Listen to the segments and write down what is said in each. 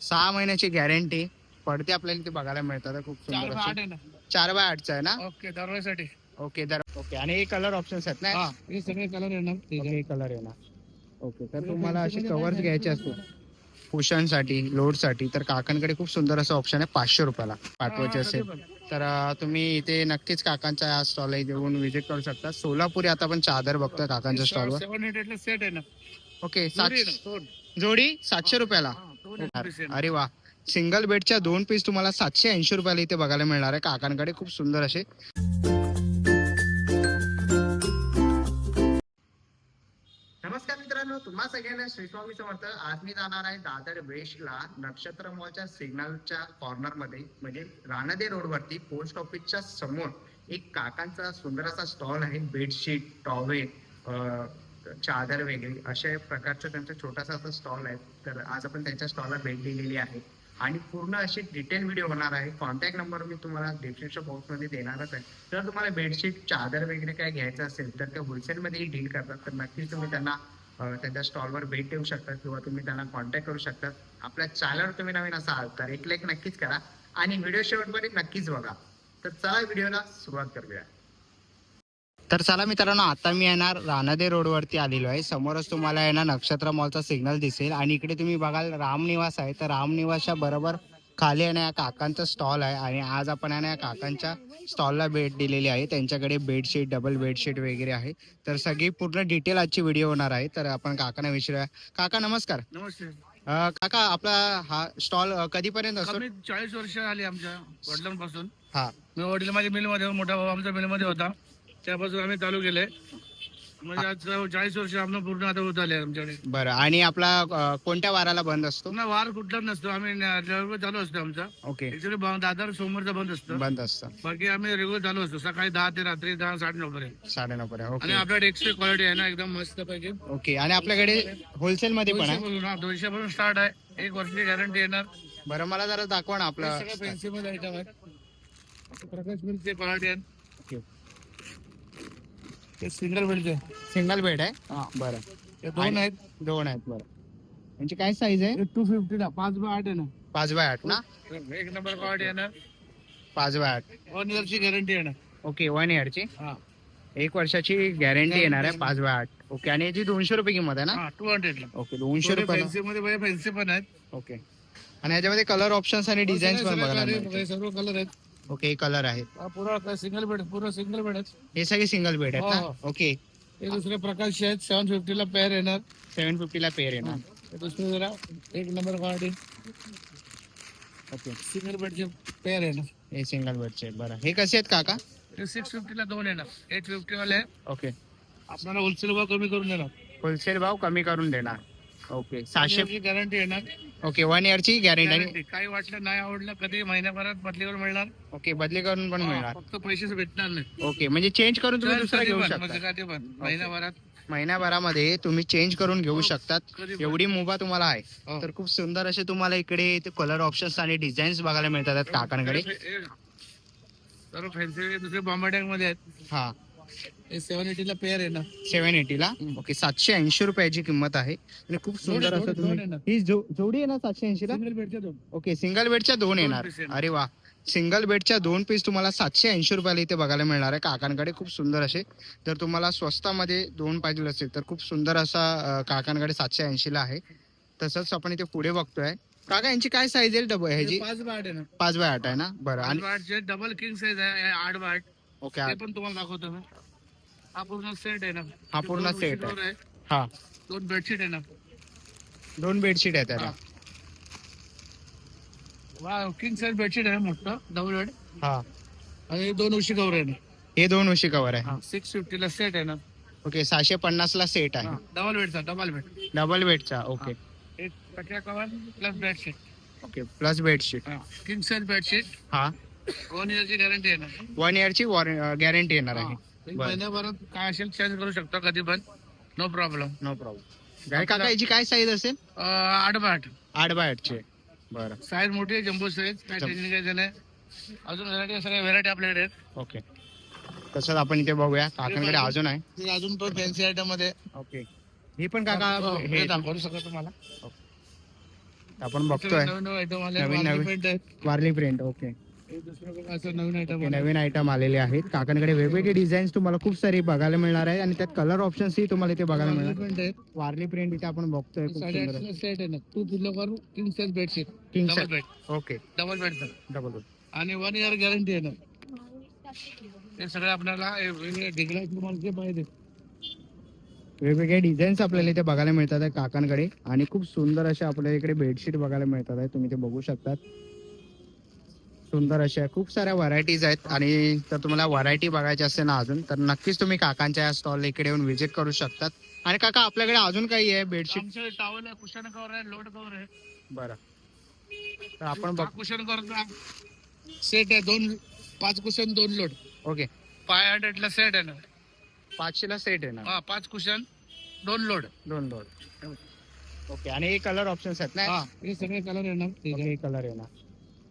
सहा महिन्याची गॅरंटी पडते आपल्याला ते बघायला मिळतात खूप चार सुंदर बाय आठ अशी. आहे ना? चार बाय आठचा आहे ना? ओके दरवाजासाठी. ओके तर ओके. आणि हे कलर ऑप्शन्स आहेत ना? हा हे सगळे कलर येणार हे कलर आहे ना. ओके तर तुम्हाला असे कव्हर्स घ्यायचे असतील. कुशनसाठी लोडसाठी तर काकांकडे खूप सुंदर असं ऑप्शन आहे पाचशे रुपयाला. पाठवायचे असेल तर अं, तुम्ही इथे नक्कीच काकांचा हा स्टॉल येऊन व्हिजिट करू शकता. सोलापुरी आता आपण चादर बघतोय काकांच्या स्टॉलवर सेवन सेट आहे ना? ओके जोडी आहे सात ना. जोडी सातशे रुपयाला. हा, ना. अरे वा. सिंगल बेडच्या दोन पीस तुम्हाला सातशे ऐंशी रुपयाला इथे बघायला मिळणार आहे. काकांकडे खूप सुंदर असे. नमस्कार मित्रांनो तुम्हा सगळ्यांना श्री स्वामी समर्थ. आज मी जाणार आहे दादर वेस्टला नक्षत्र मॉलच्या सिग्नलच्या कॉर्नरमध्ये. म्हणजे रानदे रोड वरती पोस्ट ऑफिसच्या समोर एक काकांचा सुंदर असा स्टॉल आहे. बेडशीट टॉवेल चादर वेगळी अशा प्रकारचा त्यांचा छोटासा असा स्टॉल आहे. तर आज आपण त्यांच्या स्टॉलला भेट दिलेली आहे. आणि पूर्ण अशी डिटेल व्हिडिओ होणार आहे. कॉन्टॅक्ट नंबर मी तुम्हाला डिस्क्रिप्शन बॉक्समध्ये देणारच आहे. जर तुम्हाला बेडशीट चादर वगैरे काय घ्यायचं असेल तर त्या होलसेलमध्येही डील करतात. तर नक्कीच तुम्ही त्यांना त्यांच्या स्टॉलवर भेट देऊ शकता किंवा तुम्ही त्यांना कॉन्टॅक्ट करू शकता. आपल्या चॅनलवर तुम्ही नवीन असाल तर एक लाईक नक्कीच करा. आणि व्हिडिओ शेवटपर्यंत नक्कीच बघा. तर चला व्हिडिओला सुरुवात करूया. तर चला मित्रांनो आता मी येणार रानदे रोडवरती आलेलो आहे. समोरच तुम्हाला येणार नक्षत्र मॉलचा सिग्नल दिसेल. आणि इकडे तुम्ही बघाल रामनिवास आहे. तर रामनिवासच्या बरोबर खाली आहे ना या काकांचा स्टॉल आहे. आणि आज आपण आहे ना या काकांच्या स्टॉलला भेट दिलेली आहे. त्यांच्याकडे बेडशीट डबल बेडशीट वगैरे आहे. तर सगळी पूर्ण डिटेल आजची व्हिडिओ होणार आहे. तर आपण काकांना विचारूया. काका नमस्कार. अं, काका आपला हा स्टॉल कधीपर्यंत असतो? कमी चाळीस वर्ष आली आमच्या वडिलांपासून. हा. मी वडील माझ्या मिलमध्ये मोठा भाऊ आमच्या मिलमध्ये होता. त्यापासून आम्ही चालू केले म्हणजे आज चाळीस वर्ष आम्हाला पूर्ण आता होत आले आमच्याकडे. बरं आणि आपला अं, कोणत्या वाराला बंद असतो? पुन्हा वार कुठला नसतो. आम्ही चालू असतो आमचा. ओके. ऍक्च्युली दादर सोमवारचा बंद असतो. बंद असतं. बाकी आम्ही रेग्युलर चालू असतो. सकाळी दहा ते रात्री दहा साडे नऊ पर्यंत. साडेनऊ पर्यंत आणि ओके आपल्याकडे एक्स्ट्रा क्वालिटी आहे ना एकदम मस्त पैकी. ओके आणि आपल्याकडे होलसेल मध्ये पण आहे? दोनशे पासून स्टार्ट आहे. एक वर्षाची गॅरंटी येणार. बरं मला जरा दाखवा ना आपलं सगळं पेन्सिल आयटम आहे. प्रकाश मिलचे क्वालिटी ओके. ते सिंगल बेडचे सिंगल बेड आहे? हा बरं. ते दोन आहेत. दोन आहेत बरं. यांची काय साईज आहे? टू फिफ्टीला पाच बाय आठ आहे ना. पाच बाय आठ ना? एक नंबर क्वालिटी येणार पाच बाय आठ. वन इयरची गॅरंटी येणार ओके वन इयरची हा. एक वर्षाची गॅरंटी येणार आहे पाच बाय आठ. ओके आणि याची दोनशे रुपये किंमत आहे ना? हा टू हंड्रेडला ओके दोनशे रुपये फॅन्सी मध्ये फॅन्सी पण आहेत. ओके आणि याच्यामध्ये कलर ऑप्शन्स आणि डिझाईन पण बघायला. सर्व कलर आहेत. ओके कलर आहेत हा पुरा सिंगल बेड पुरा सिंगल बेड आहेत. हे सगळे सिंगल बेड आहेत हो, ना? हो. ओके. हे दुसरे प्रकारचे आहेत सेवन फिफ्टीला पेअर येणार. सेवन फिफ्टीला पेअर आहे हे दुसरे जरा एक नंबर क्वालिटी ओके. सिंगल बेडचे पेअर येणार. हे सिंगल बेडचे बरं. हे कसे आहेत काका? हे सिक्स फिफ्टीला दोन येणार. एट फिफ्टी वाले. ओके. आपल्याला होलसेल भाव कमी करून देणार. होलसेल भाव कमी करून देणार. ओके. सहाशे गॅरंटी येणार. ओके वन इयरची गॅरंटी आणि Guarantee. काही वाटलं नाही आवडलं कधी महिन्याभरात बदलीवर मिळणार? ओके बदली करून पण हा, मिळणार. फक्त पैसे भेटणार नाही. ओके म्हणजे चेंज करून तुम्ही दुसरा कधी घेऊ पण, शकता. म्हणजे कधी पण महिन्याभरात. महिन्याभरामध्ये तुम्ही चेंज करून घेऊ शकतात. कधी पण. एवढी मुभा तुम्हाला आहे. हो. तर खूप सुंदर असे तुम्हाला इकडे कलर ऑप्शन्स आणि डिझाईन्स बघायला मिळतात काकांकडे हे- सर्व फॅन्सी दुसरे बॉम्बे मध्ये आहेत. हा हे. सेव्हन एटीला पेअर येणार सेव्हन एटीला ओके सातशे ऐंशी रुपयाची किंमत आहे. आणि खूप सुंदर असं तुम्ही. ही जो- जोडी आहे ना सातशे ऐंशी ला? सिंगल बेडचे दोन. ओके सिंगल बेडच्या दोन येणार. piece येणार. अरे वा. सिंगल बेडच्या दोन पीस तुम्हाला सातशे ऐंशी रुपयाला इथे बघायला मिळणार आहे. काकांकडे खूप सुंदर असे. जर तुम्हाला स्वस्तामध्ये दोन पाहिजे असेल तर खूप सुंदर असा अं, काकांकडे सातशे ऐंशी ला आहे. तसंच आपण इथे पुढे बघतोय. काका यांची काय साईज आहे डबल ह्याची? पाच बाय आठ आहे ना. पाच बाय आठ आहे ना? बरं. पाच आणि आठचे डबल किंग साईज आहे आठ बाय आठ ओके ते पण तुम्हाला दाखवतो मी. हा पूर्ण सेट आहे ना. हा पूर्ण उशीवर आहे. हा. दोन बेडशीट आहे ना. दोन बेडशीट आहेत त्याला. वा किंग साईज बेडशीट आहे मोठं डबल बेड हा. आणि दोन उशी कवर आहे ना. हे दोन उशी कवर आहे. सिक्स फिफ्टीला सेट आहे ना. ओके सहाशे पन्नास ला सेट आहे. डबल बेडचा डबल बेड डबल बेडचा ओके एक cover plus bedsheet okay plus bedsheet king size bedsheet हा वन इयरची गॅरंटी आहे ना. वन इयरची गॅरंटी येणार आहे. बरं. महिन्याभरात काय असेल चेंज करू शकतो कधी पण. नो प्रॉब्लेम नो प्रॉब्लेम काय काका याची काय साईज असेल? आठ बाय आठ आठ बाय आठची बरं. साईज मोठी आहे जम्बो साईज काय टेन्शन घ्यायचं नाही अजून व्हरायटी सगळ्या व्हरायटी आपल्याकडे आहेत. ओके तसंच आपण इथे बघूया. काकांकडे अजून आहे. ते अजून पण फॅन्सी आयटममध्ये. ओके ही पण काका हो, हे हे दाखवू शकतो तुम्हाला. आपण बघतोय. नवीन आयटम आले नवीन- नवीन. आहेत. वारली प्रिंट ओके हे असं नवीन आयटम ओके, नवीन आयटम आलेले आहेत. काकांकडे वेगवेगळे डिझाईन्स तुम्हाला खूप सारे बघायला मिळणार आहे आणि त्यात कलर ऑप्शन्स ही तुम्हाला इथे बघायला मिळणार वारली प्रिंट इथे आपण बघतोय खूप सुंदर. साडेआठशे सेट आहे ना. Two king size bedsheet king double bed okay double bed double आणि वन इयर गॅरंटी आहे ना. हे सगळे आपल्याला वेगळे ढिगला तुम्हाला जे पाहिजे. वेगवेगळे डिझाईन्स आपल्याला इथे बघायला मिळतात आहे काकांकडे. आणि खूप सुंदर असे आपल्याला इकडे बेडशीट बघायला मिळतात आहे. तुम्ही ते बघू शकतात. सुंदर अशा खूप साऱ्या व्हरायटीज आहेत. आणि जर तुम्हाला व्हरायटी बघायची असेल ना अजून तर नक्कीच तुम्ही काकांच्या या स्टॉल इकडे येऊन व्हिजिट करू शकतात. आणि काका आपल्याकडे अजून काही आहे बेडशीट टॉवेल आहे कुशन कवर आहे लोड कवर आहे. बरं. तर आपण बघ कुशन कवरचा सेट आहे दोन पाच कुशन दोन लोड ओके फाय हंड्रेडला सेट आहे ना. पाचशेला सेट आहे ना? हा पाच कुशन दोन लोड दोन दोन ओके आणि कलर ऑप्शन्स आहेत ना? हा हे सगळे कलर येणार. ओके कलर ना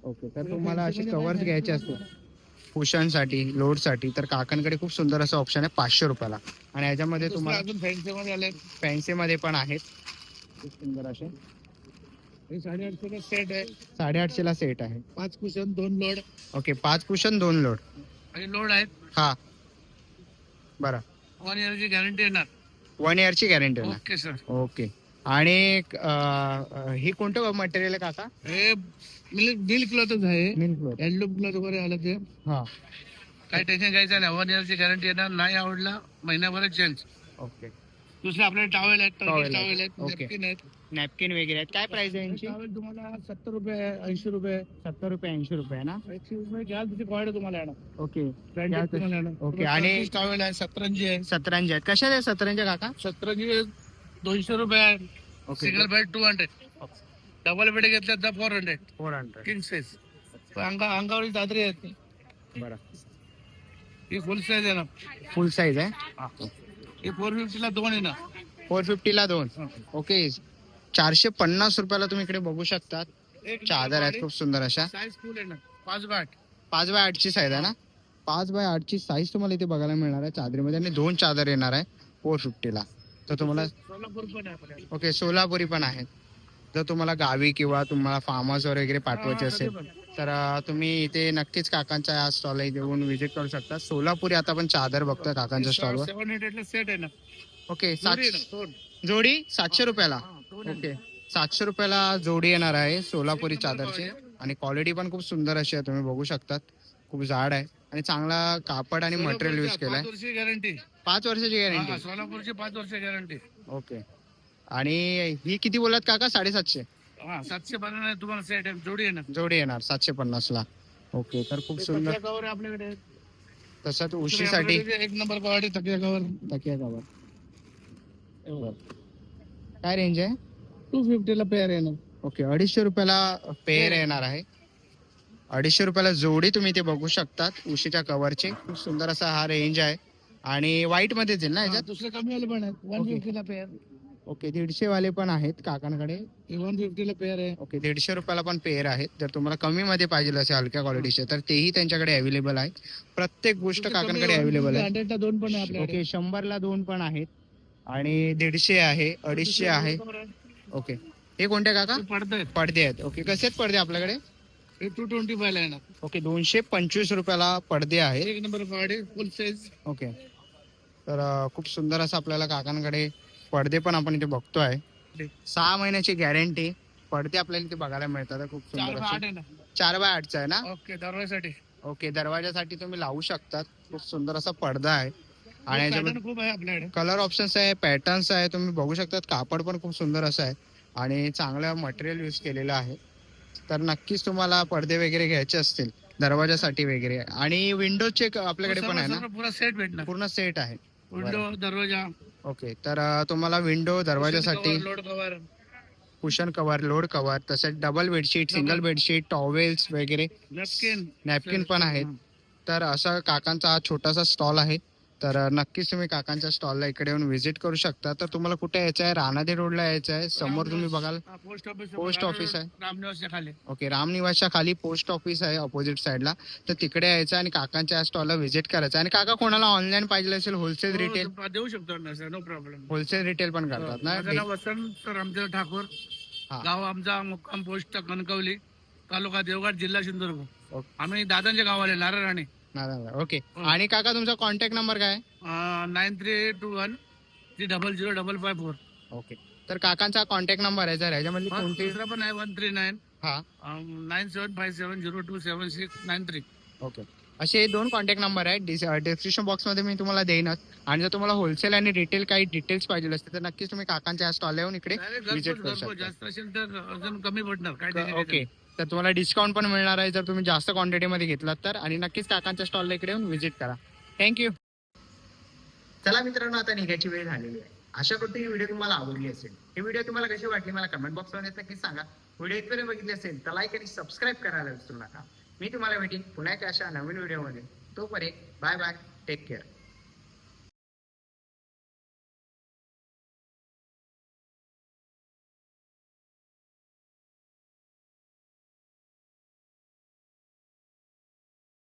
ओके तर तुम्हाला असे कवर्स घ्यायचे असतील. कुशनसाठी लोडसाठी तर काकांकडे खूप सुंदर असं ऑप्शन आहे पाचशे रुपयाला. आणि याच्यामध्ये तुम्हाला अजून फॅन्सी मध्ये आले फॅन्सी मध्ये पण आहेत. खूप सुंदर असे. हे साडेआठशे सेट आहे. सेट पाच कुशन दोन लोड ओके पाच कुशन दोन लोड आणि लोड आहेत. हा. बरं. वन इयरची गॅरंटी येणार. वन इयरची गॅरंटी ओके सर ओके आणि अं, ही कोणतं मटेरियल आहे काका? हे मिल्क मिल्क क्लॉथच आहे. हँडलूम क्लॉथ वगैरे आलं ते. हा. काही टेन्शन घ्यायचं नाही. वन इयरची गॅरंटी येणार नाही आवडला महिन्याभरात चेंज ओके दुसरे आपले टावेल आहेत Towel आहेत. टावेल आहेत Okay. napkin आहेत. नॅपकिन वगैरे आहेत. काय प्राइस आहे यांची? टावेल तुम्हाला सत्तर रुपये ऐंशी रुपये. सत्तर रुपये ऐंशी रुपये ना? एकशे रुपये घ्याल तुम्हाला येणार. ओके तुम्हाला येणार. Okay, आणि- टावेल आहे सतरंजी आहे. सतरांचे आहेत. कशा आहे सतरांचे काका? सतरंजी दोनशे रुपये आहे. Single bed two hundred double bed घेतलं तर four hundred four hundred king size अंगा अंगावरील दादरी आहेत बरं. ही फुल साईज आहे ना. फुल साईज आहे? ही. फोर फिफ्टीला दोन आहे ना. फोर फिफ्टीला दोन. ओके चारशे पन्नास रुपयाला तुम्ही इकडे बघू शकतात. एक चादर आहेत खूप सुंदर अशा. साईज फुल आहे ना. पाच गाठ पाच बाय आठची साईज आहे ना? पाच बाय आठची साईज तुम्हाला इथे बघायला मिळणार आहे. चादरीमध्ये आणि दोन चादर येणार आहे. फोर फिफ्टीला तर तुम्हाला सोलापूर पण आहे आपल्याकडे ओके सोलापुरी पण आहेत. जर तुम्हाला गावी किंवा तुम्हाला फार्म हाऊस वगैरे पाठवायचे असेल पण. तर तुम्ही इथे नक्कीच काकांच्या या स्टॉलला येऊन व्हिजिट करू शकता. सोलापुरी आता आपण चादर बघतोय काकांच्या स्टॉलवर सेवन हंड्रेडला सेट आहे ना. ओके जोडी आहे सात ना, दोन. जोडी? सातशे रुपयाला. ओके सातशे रुपयाला जोडी येणार आहे सोलापुरी चादरची. आणि क्वालिटी पण खूप सुंदर अशी आहे तुम्ही बघू शकतात. खूप जाड आहे. आणि चांगला कापड आणि मटेरियल यूज केलाय. गॅरंटी पाच वर्षाची गॅरंटी सोलापूरची पाच वर्ष गॅरंटी ओके. आणि ही किती बोलत काका? साडेसातशे. हा सातशे बारा तुम्हाला सेट जोडी ना जोडी येणार सातशे पन्नास ला ओके तर खूप सुंदर. तकिया cover आहे आपल्याकडे. तसंच उशीसाठी. आपल्याकडे एक नंबर क्वालिटी तकिया कवर तकिया कवर काय रेंज आहे? टू फिफ्टीला पेअर आहे ना ओके अडीचशे रुपयाला पेअर येणार आहे. अडीचशे रुपयाला जोडी तुम्ही ते बघू शकतात उशीच्या कव्हरची खूप सुंदर असा हा रेंज आहे. आणि व्हाईट मध्येच येईल ना याच्यात? दुसरे कमी वाले पण आहेत वन Okay. फिफ्टीला पेअर ओके दीडशे वाले पण आहेत काकांकडे. वन फिफ्टीला पेअर आहे. ओके दीडशे रुपयाला पण पेअर आहेत. जर तुम्हाला कमी मध्ये पाहिजे असे हलक्या क्वालिटीचे तर तेही त्यांच्याकडे अवेलेबल आहे. प्रत्येक गोष्ट काकांकडे अवेलेबल आहे. हंड्रेडला दोन पण आहे आपल्याकडे. ओके शंभरला दोन पण आहेत. आणि दीडशे आहे अडीचशे आहे. ओके हे कोणते काका? पडत आहेत. पडदे आहेत. ओके कसे आहेत पडदे आपल्याकडे? हे टू ट्वेंटी फाय ला येणार. ओके दोनशे पंचवीस रुपयाला पडदे आहेत. एक number quality full size okay तर खूप सुंदर असं आपल्याला काकांकडे पडदे पण आपण इथे बघतोय. सहा महिन्याची गॅरंटी पडदे आपल्याला इथे बघायला मिळतात. खूप सुंदर चार बाय आठचा आहे ना? ओके दरवाजासाठी. ओके दरवाजासाठी तुम्ही लावू शकतात. खूप सुंदर असा पडदा आहे. आणि याच्यामध्ये कलर ऑप्शन्स आहे पॅटर्न्स आहे तुम्ही बघू शकतात. कापड पण खूप सुंदर असं आहे. आणि चांगलं मटेरियल यूज केलेलं आहे. तर नक्कीच तुम्हाला पडदे वगैरे घ्यायचे असतील दरवाजासाठी वगैरे. आणि विंडोचे आपल्याकडे पण आहे ना? सर्व पुरा सेट भेटणार. पूर्ण सेट आहे. विंडो दरवाजा. ओके तर तुम्हाला विंडो दरवाजासाठी लोड कव्हर कुशन कव्हर लोड कव्हर तसेच double bedsheet single bedsheet towels वगैरे. नॅपकिन नॅपकिन पण आहेत. तर असा काकांचा हा छोटासा स्टॉल आहे. तर नक्कीच तुम्ही काकांच्या स्टॉलला इकडे येऊन व्हिजिट करू शकता. तर तुम्हाला कुठे यायचं आहे? रानादे रोडला यायचं आहे. समोर तुम्ही बघाल पोस्ट ऑफिस Post office आहे. रामनिवासच्या खाली. ओके रामनिवासच्या खाली पोस्ट ऑफिस आहे ऑपोजिट साईडला तर तिकडे यायचं आणि काकांच्या स्टॉलला व्हिजिट करायचं आणि काका कोणाला ऑनलाईन पाहिजे असेल होलसेल रिटेल हो, देऊ शकतो ना sir no problem wholesale retail पण करतात माझं ना वसंत रामचंद्र ठाकूर. हा. गाव आमचा मुक्काम पोस्ट कणकवली तालुका देवगड जिल्हा सिंधुदुर्ग. आम्ही दादांच्या गावाले नारायण राणे. ओके. आणि काका तुमचा कॉन्टॅक्ट नंबर काय nine three two one three double zero double five four okay तर काकांचा कॉन्टॅक्ट नंबर आहे जर ह्याच्यामध्ये कोणती दुसरा पण आहे वन थ्री नाईन हा. Nine seven five seven zero two seven six nine three okay असे दोन कॉन्टॅक्ट नंबर आहेत. डिस्क्रिप्शन बॉक्समध्ये मी तुम्हाला देईनच. आणि जर तुम्हाला होलसेल आणि रिटेल काही डिटेल्स पाहिजे असते तर नक्कीच तुम्ही काकांच्या स्टॉल येऊन इकडे visit करू शकता. जास्त असेल तर अजून कमी पडणार. काय ओके. तर तुम्हाला डिस्काउंट पण मिळणार आहे. जर तुम्ही जास्त क्वांटिटीमध्ये घेतलात तर. आणि नक्कीच काकांच्या स्टॉलला इकडे येऊन व्हिजिट करा. थँक्यू चला मित्रांनो आता निघायची वेळ झालेली आहे. आशा करतो ही व्हिडिओ तुम्हाला आवडली असेल. ही व्हिडिओ तुम्हाला कशी वाटली मला कमेंट बॉक्समध्ये नक्कीच सांगा. व्हिडिओ इथपर्यंत बघितली असेल तर लाईक आणि सबस्क्राईब करायला विसरू नका. मी तुम्हाला भेटीन पुन्हा एका अशा नवीन व्हिडिओमध्ये तोपर्यंत बाय बाय टेक केअर